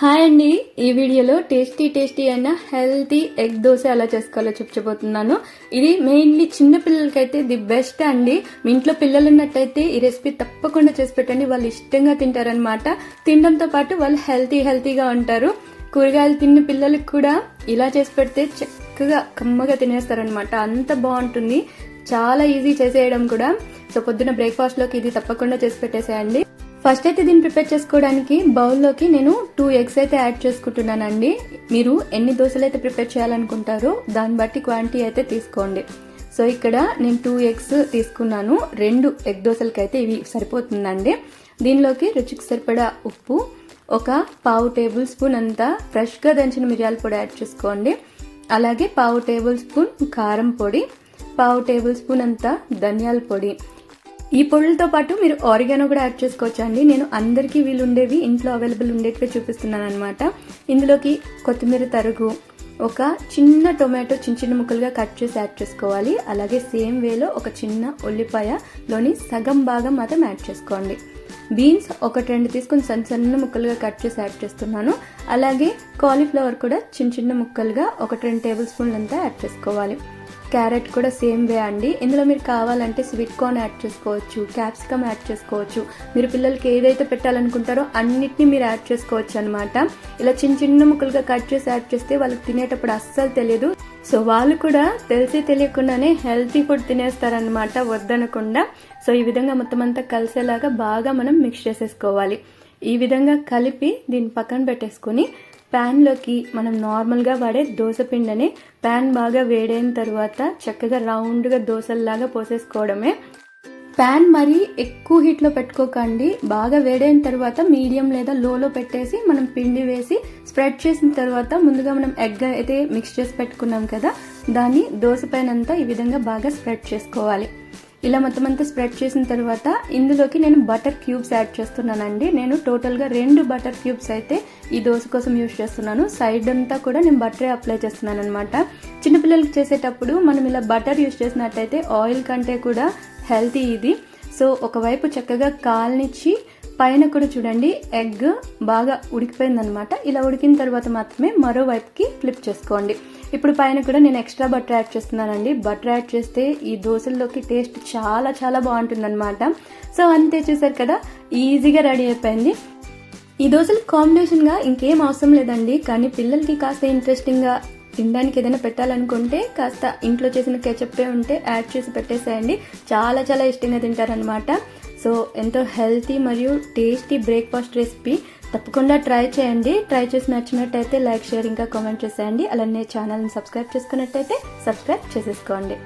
Hi అండి. ఈ వీడియోలో టేస్టీ టేస్టీ అయిన హెల్తీ ఎగ్ దోశ ఎలా చేసుకోవాలో చెప్పబోతున్నాను ఇది మెయిన్లీ చిన్న పిల్లలకైతే ది బెస్ట్ అండి. మీ ఇంట్లో పిల్లలు ఉన్నట్టయితే ఈ రెసిపీ తప్పకుండా చేసి పెట్టండి. వాళ్ళు ఇష్టంగా తింటారనమాట తినడంతో పాటు వాళ్ళు హెల్తీ హెల్తీగా ఉంటారు. కూరగాయలు తిన్న పిల్లలకు కూడా ఇలా చేసి పెడితే చక్కగా కమ్మగా తినేస్తారనమాట అంత బాగుంటుంది. చాలా ఈజీ చేసేయడం కూడా. సో పొద్దున బ్రేక్ఫాస్ట్లోకి ఇది తప్పకుండా చేసి పెట్టేసేయండి. ఫస్ట్ అయితే దీన్ని ప్రిపేర్ చేసుకోవడానికి బౌల్లోకి నేను టూ ఎగ్స్ అయితే యాడ్ చేసుకుంటున్నానండి. మీరు ఎన్ని దోశలు అయితే ప్రిపేర్ చేయాలనుకుంటారో దాన్ని బట్టి క్వాంటిటీ అయితే తీసుకోండి. సో ఇక్కడ నేను టూ ఎగ్స్ తీసుకున్నాను. రెండు ఎగ్ దోశలకి అయితే ఇవి సరిపోతుందండి. దీనిలోకి రుచికి సరిపడా ఉప్పు ఒక పావు టేబుల్ స్పూన్ అంతా ఫ్రెష్గా దంచిన మిరియాల పొడి యాడ్ చేసుకోండి. అలాగే పావు టేబుల్ స్పూన్ కారం పొడి పావు టేబుల్ స్పూన్ అంతా ధనియాల పొడి. ఈ పొడులతో పాటు మీరు ఆరిగానో కూడా యాడ్ చేసుకోవచ్చు అండి. నేను అందరికీ వీలు ఉండేవి ఇంట్లో అవైలబుల్ ఉండేటివే చూపిస్తున్నాను అనమాట ఇందులోకి కొత్తిమీర తరుగు ఒక చిన్న టొమాటో చిన్న చిన్న ముక్కలుగా కట్ చేసి యాడ్ చేసుకోవాలి. అలాగే సేమ్ వేలో ఒక చిన్న ఉల్లిపాయలోని సగం భాగం మాత్రం యాడ్ చేసుకోండి. బీన్స్ ఒకటి రెండు తీసుకుని సన్న సన్న ముక్కలుగా కట్ చేసి యాడ్ చేస్తున్నాను. అలాగే కాలీఫ్లవర్ కూడా చిన్న చిన్న ముక్కలుగా ఒకటి రెండు టేబుల్ స్పూన్లు అంతా యాడ్ చేసుకోవాలి. క్యారెట్ కూడా సేమ్ వే అండి. ఇందులో మీరు కావాలంటే స్వీట్ కార్న్ యాడ్ చేసుకోవచ్చు క్యాప్సికమ్ యాడ్ చేసుకోవచ్చు. మీరు పిల్లలకి ఏదైతే పెట్టాలనుకుంటారో అన్నిటినీ మీరు యాడ్ చేసుకోవచ్చు అనమాట ఇలా చిన్న చిన్న ముక్కలుగా కట్ చేసి యాడ్ చేస్తే వాళ్ళకి తినేటప్పుడు అస్సలు తెలియదు. సో వాళ్ళు కూడా తెలిసి తెలియకుండానే హెల్తీ ఫుడ్ తినేస్తారనమాట వద్దనకుండా. సో ఈ విధంగా మొత్తం అంతా కలిసేలాగా బాగా మనం మిక్స్ చేసేసుకోవాలి. ఈ విధంగా కలిపి దీన్ని పక్కన పెట్టేసుకొని ప్యాన్లోకి మనం నార్మల్గా వాడే దోశ పిండిని ప్యాన్ బాగా వేడైన తర్వాత చక్కగా రౌండ్గా దోశల్లాగా పోసేసుకోవడమే. ప్యాన్ మరీ ఎక్కువ హీట్లో పెట్టుకోకండి. బాగా వేడైన తర్వాత మీడియం లేదా లోలో పెట్టేసి మనం పిండి వేసి స్ప్రెడ్ చేసిన తర్వాత ముందుగా మనం ఎగ్ అయితే మిక్స్ చేసి పెట్టుకున్నాం కదా దాన్ని దోశ పైన ఈ విధంగా బాగా స్ప్రెడ్ చేసుకోవాలి. ఇలా మొత్తం అంతా స్ప్రెడ్ చేసిన తర్వాత ఇందులోకి నేను బటర్ క్యూబ్స్ యాడ్ చేస్తున్నానండి. నేను టోటల్గా రెండు బటర్ క్యూబ్స్ అయితే ఈ దోశ కోసం యూజ్ చేస్తున్నాను. సైడ్ అంతా కూడా నేను బటరే అప్లై చేస్తున్నాను అనమాట చిన్నపిల్లలకి చేసేటప్పుడు మనం ఇలా బటర్ యూజ్ చేసినట్టయితే ఆయిల్ కంటే కూడా హెల్తీ ఇది. సో ఒకవైపు చక్కగా కాల్నిచ్చి పైన కూడా చూడండి ఎగ్ బాగా ఉడికిపోయిందనమాట ఇలా ఉడికిన తర్వాత మాత్రమే మరోవైపుకి ఫ్లిప్ చేసుకోండి. ఇప్పుడు పైన కూడా నేను ఎక్స్ట్రా బటర్ యాడ్ చేస్తున్నానండి. బటర్ యాడ్ చేస్తే ఈ దోశల్లోకి టేస్ట్ చాలా చాలా బాగుంటుందన్నమాట. సో అంతే చూసారు కదా ఈజీగా రెడీ అయిపోయింది. ఈ దోశలు కాంబినేషన్గా ఇంకేం అవసరం లేదండి. కానీ పిల్లలకి కాస్త ఇంట్రెస్టింగ్గా తినడానికి ఏదైనా పెట్టాలనుకుంటే కాస్త ఇంట్లో చేసిన కెచప్పే ఉంటే యాడ్ చేసి పెట్టేసేయండి. చాలా చాలా ఇష్టంగా తింటారనమాట సో ఎంతో హెల్తీ మరియు టేస్టీ బ్రేక్ఫాస్ట్ రెసిపీ తప్పకుండా ట్రై చేయండి. ట్రై చేసి నచ్చినట్టయితే లైక్ షేర్ ఇంకా కామెంట్ చేసేయండి. అలానే ఛానల్ని సబ్స్క్రైబ్ చేసుకున్నట్టయితే సబ్స్క్రైబ్ చేసేసుకోండి.